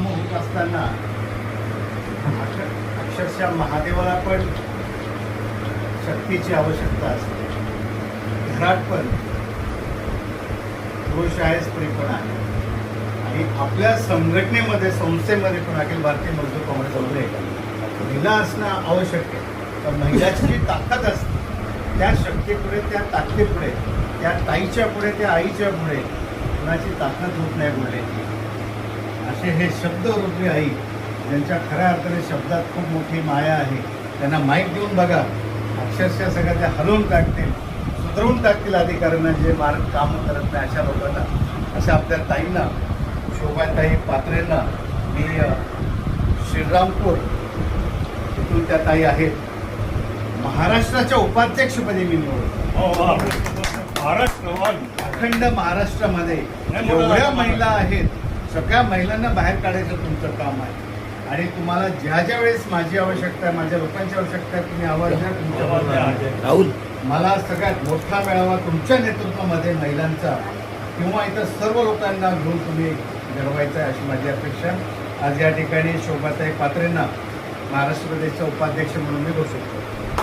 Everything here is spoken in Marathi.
कामं होत असताना अक्षरशः महादेवाला पण शक्तीची आवश्यकता असते. घरात पण दोष आहे स्त्री पण आहे. आणि आपल्या संघटनेमध्ये संस्थेमध्ये पण अखिल भारतीय मजदूर काँग्रेस वगैरे महिला असणं आवश्यक आहे. तर महिलाची जी ताकद असते त्या शक्तीपुढे त्या ताकदीपुढे त्या ताईच्या पुढे त्या आईच्या पुढे कुणाची ताकद होत नाही बोलण्याची. असे हे शब्दरूपी आई ज्यांच्या खऱ्या अर्थाने शब्दात खूप मोठी माया आहे त्यांना माईक देऊन बघा. अक्षरशः सगळं ते हलवून टाकतील सुधरवून टाकतील अधिकाऱ्यांना जे मार्ग कामं करत नाही अशा लोकांना. अशा आपल्या ताईंना शोभाताई पात्रेंना मी श्रीरामपूर तिथून त्या ताई आहेत. महाराष्ट्राच्या उपाध्यक्षपदी मी निवडतो महाराष्ट्र वन अखंड महाराष्ट्रामध्ये नाही, मोठं जेवढ्या काम आहे. महिला आहेत सगळ्या महिलांना बाहेर काढायचं तुमचं काम आहे. आणि तुम्हाला ज्या ज्या वेळेस माझी आवश्यकता आहे माझ्या लोकांची आवश्यकता आहे तुम्ही आवाज द्या तुमच्या. राहुल. मला सगळ्यात मोठा मेळावा तुमच्या नेतृत्वामध्ये महिलांचा किंवा इतर सर्व लोकांना घेऊन तुम्ही घडवायचा आहे अशी माझी अपेक्षा आज या ठिकाणी शोभाताई पात्रेंना महाराष्ट्र प्रदेशचा उपाध्यक्ष म्हणून मी घोषित करतो.